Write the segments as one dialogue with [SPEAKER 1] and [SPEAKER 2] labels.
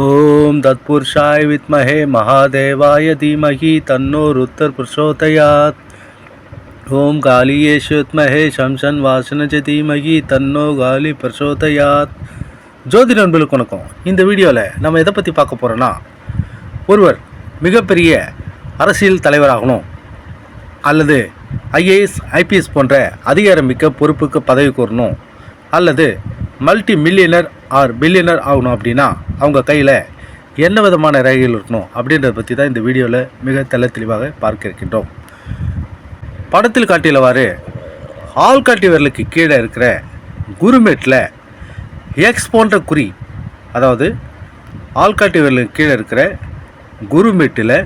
[SPEAKER 1] ஓம் தத்புருஷாய் வித்மஹே மகாதேவாய தீமகி தன்னோ ருத்தர் பிரசோதயாத் ஓம் காளியேஷு வித்மஹே சம்சன் வாசனஜ தீமகி தன்னோ காலி பிரசோதயாத் ஜோதி நண்பர்களுக்கு வணக்கம். இந்த வீடியோவில் நம்ம எதை பற்றி பார்க்க போகிறோன்னா ஒருவர் மிகப்பெரிய அரசியல் தலைவராகணும் அல்லது ஐஏஎஸ் ஐபிஎஸ் போன்ற அதிகாரமிக்க பொறுப்புக்கு பதவி கூறணும் அல்லது மல்டி மில்லியனர் ஆர் பில்லியனர் ஆகணும் அப்படின்னா அவங்க கையில் என்ன விதமான ரேகைகள் இருக்கணும் அப்படின்றத பற்றி தான் இந்த வீடியோவில் மிக தெள்ள தெளிவாக பார்க்க இருக்கின்றோம். படத்தில் காட்டியவாறு ஆள்காட்டி விரலுக்கு கீழே இருக்கிற குருமேட்டில் எக்ஸ் போன்ற குறி அதாவது ஆள்காட்டி விரலுக்கு கீழே இருக்கிற குருமேட்டில்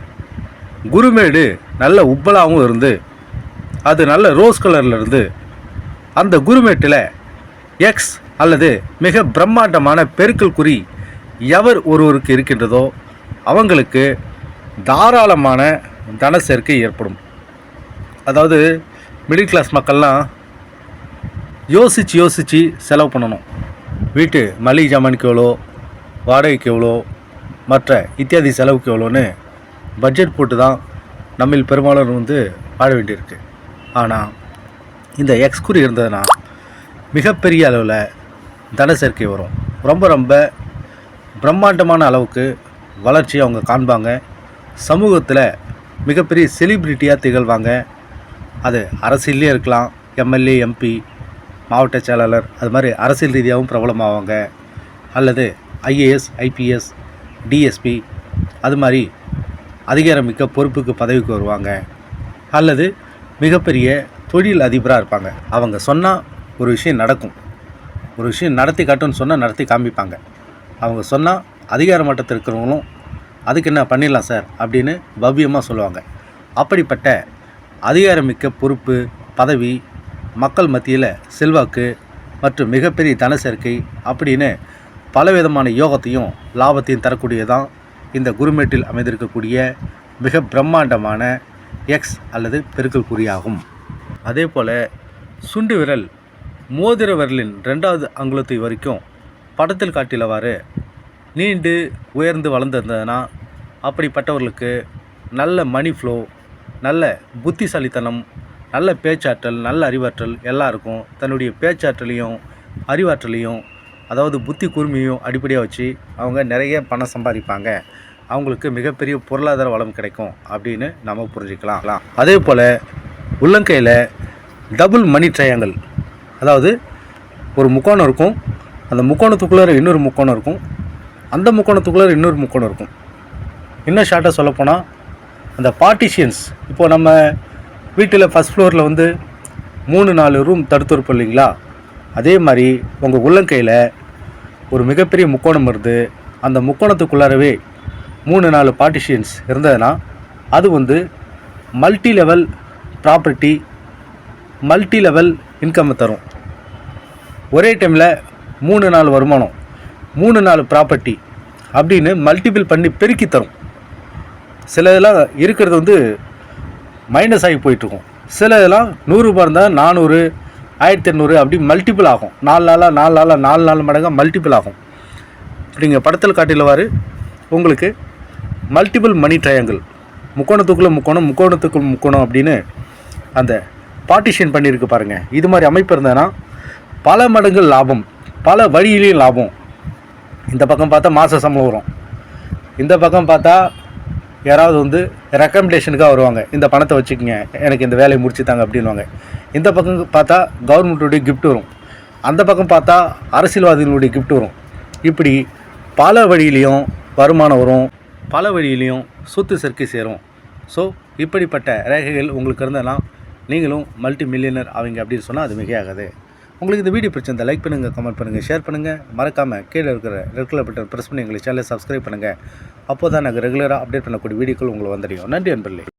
[SPEAKER 1] குருமேடு நல்ல உப்பலாகவும் இருந்து அது நல்ல ரோஸ் கலரில் இருந்து அந்த குருமேட்டில் எக்ஸ் அல்லது மிக பிரம்மாண்டமான பெருக்கல் குறி எவர் ஒருவருக்கு இருக்கின்றதோ அவங்களுக்கு தாராளமான தன சேர்க்கை ஏற்படும். அதாவது மிடில் கிளாஸ் மக்கள்லாம் யோசித்து யோசித்து செலவு பண்ணணும். வீட்டு மளிகை ஜாமானுக்கு எவ்வளோ வாடகைக்கு எவ்வளோ மற்ற இத்தியாதி செலவுக்கு எவ்வளோன்னு பட்ஜெட் போட்டு தான் நம்மில் பெரும்பாலும் வந்து வாழ வேண்டியிருக்கு. ஆனால் இந்த எக்ஸ்குறி இருந்ததுன்னா மிகப்பெரிய அளவில் தன சேர்க்கை வரும். ரொம்ப ரொம்ப பிரம்மாண்டமான அளவுக்கு வளர்ச்சி அவங்க காண்பாங்க. சமூகத்தில் மிகப்பெரிய செலிப்ரிட்டியாக திகழ்வாங்க. அது அரசியல்லே இருக்கலாம். எம்எல்ஏ எம்பி மாவட்ட செயலாளர் அது மாதிரி அரசியல் ரீதியாகவும் பிரபலமாவாங்க. அல்லது ஐஏஎஸ் ஐபிஎஸ் டிஎஸ்பி அது மாதிரி அதிகாரமிக்க பொறுப்புக்கு பதவிக்கு வருவாங்க. அல்லது மிகப்பெரிய தொழில் அதிபராக இருப்பாங்க. அவங்க சொன்னால் ஒரு விஷயம் நடக்கும். ஒரு விஷயம் நடத்தி காட்டுன்னு சொன்னால் நடத்தி காமிப்பாங்க. அவங்க சொன்னால் அதிகார மட்டத்தில் இருக்கிறவங்களும் அதுக்கு என்ன பண்ணிடலாம் சார்? அப்படின்னு பவ்யமாக சொல்லுவாங்க. அப்படிப்பட்ட அதிகாரமிக்க பொறுப்பு பதவி மக்கள் மத்தியில் செல்வாக்கு மற்றும் மிகப்பெரிய தன சேர்க்கை அப்படின்னு பலவிதமான யோகத்தையும் லாபத்தையும் தரக்கூடியதான் இந்த குருமேட்டில் அமைந்திருக்கக்கூடிய மிக பிரம்மாண்டமான எக்ஸ் அல்லது பெருக்கல் குறியாகும். அதே போல் சுண்டு விரல் மோதிர விரலின் ரெண்டாவது அங்குலத்தை வரைக்கும் படத்தில் காட்டியவாறு நீண்டு உயர்ந்து வளர்ந்திருந்ததுன்னா அப்படிப்பட்டவர்களுக்கு நல்ல மணி ஃப்ளோ நல்ல புத்திசாலித்தனம் நல்ல பேச்சாற்றல் நல்ல அறிவாற்றல் எல்லாருக்கும் தன்னுடைய பேச்சாற்றலையும் அறிவாற்றலையும் அதாவது புத்தி கூர்மையும் அடிப்படையாக வச்சு அவங்க நிறைய பணம் சம்பாதிப்பாங்க. அவங்களுக்கு மிகப்பெரிய பொருளாதார வளம் கிடைக்கும் அப்படின்னு நம்ம புரிஞ்சுக்கலாம். அதே போல் உள்ளங்கையில் டபுள் மணி ட்ரையாங்கல் அதாவது ஒரு முக்கோணம் இருக்கும். அந்த முக்கோணத்துக்குள்ளே இன்னொரு முக்கோணம் இருக்கும். அந்த முக்கோணத்துக்குள்ளே இன்னொரு முக்கோணம் இருக்கும். இன்னும் ஷார்ட்டாக சொல்லப்போனால் அந்த பார்ட்டிஷியன்ஸ் இப்போது நம்ம வீட்டில் ஃபஸ்ட் ஃப்ளோரில் வந்து மூணு நாலு ரூம் தடுத்துருப்போம் இல்லைங்களா? அதே மாதிரி உங்கள் உள்ளங்கையில் ஒரு மிகப்பெரிய முக்கோணம் இருந்து அந்த முக்கோணத்துக்குள்ளாரவே மூணு நாலு பார்ட்டிஷியன்ஸ் இருந்ததுன்னா அது வந்து multi level property multi level income தரும். ஒரே டைமில் மூணு நாலு வருமானம் மூணு நாலு ப்ராப்பர்ட்டி அப்படின்னு மல்டிபிள் பண்ணி பெருக்கி தரும். சில இதெல்லாம் இருக்கிறது வந்து மைனஸ் ஆகி போயிட்டுருக்கும். சில இதெல்லாம் நூறுரூபா இருந்தால் நானூறு ஆயிரத்தி எண்ணூறு அப்படி மல்டிபிள் ஆகும். நாலு நாளாக நாலு நாளாக நாலு நாலு மடங்காக மல்டிபிள் ஆகும். நீங்கள் படத்தில் காட்டிலவாறு உங்களுக்கு மல்டிபிள் மணி ட்ரையாங்கிள் முக்கோணத்துக்குள்ளே முக்கோணம் முக்கோணத்துக்குள் முக்கோணம் அப்படின்னு அந்த பார்ட்டிஷன் பண்ணியிருக்கு பாருங்கள் இது மாதிரி அமைப்பு இருந்ததுன்னா பல மடங்கு லாபம் பல வழியிலையும் லாபம். இந்த பக்கம் பார்த்தா மாத சம்பளம் வரும். இந்த பக்கம் பார்த்தா யாராவது வந்து ரெக்கமெண்டேஷனுக்காக வருவாங்க. இந்த பணத்தை வச்சுக்கோங்க எனக்கு இந்த வேலையை முடிச்சு தாங்க அப்படின்வாங்க இந்த பக்கம் பார்த்தா கவர்மெண்ட்டுடைய கிஃப்ட் வரும். அந்த பக்கம் பார்த்தா அரசியல்வாதிகளுடைய கிஃப்ட் வரும். இப்படி பல வழியிலையும் வருமானம் வரும் பல வழியிலையும் சொத்து சேர்க்கை சேரும். ஸோ இப்படிப்பட்ட ரேகைகள் உங்களுக்கு இருந்ததுன்னா நீங்களும் மல்டி மில்லியனர் அவங்க அப்படின்னு சொன்னால் அது மிகையாகாது. உங்களுக்கு இந்த வீடியோ பிடிச்சிருந்தா லைக் பண்ணுங்கள் கமெண்ட் பண்ணுங்கள் ஷேர் பண்ணுங்கள் மறக்காமல் கீழே இருக்கிற ரெகுலர் பட்டன் ப்ரெஸ் பண்ணி எங்களை சேனலை சப்ஸ்கிரைப் பண்ணுங்கள் அப்போ தான் நாங்கள் ரெகுலராக அப்டேட் பண்ணக்கூடிய வீடியோக்கள் உங்களுக்கு வந்துடும். நன்றி அன்பர்களே.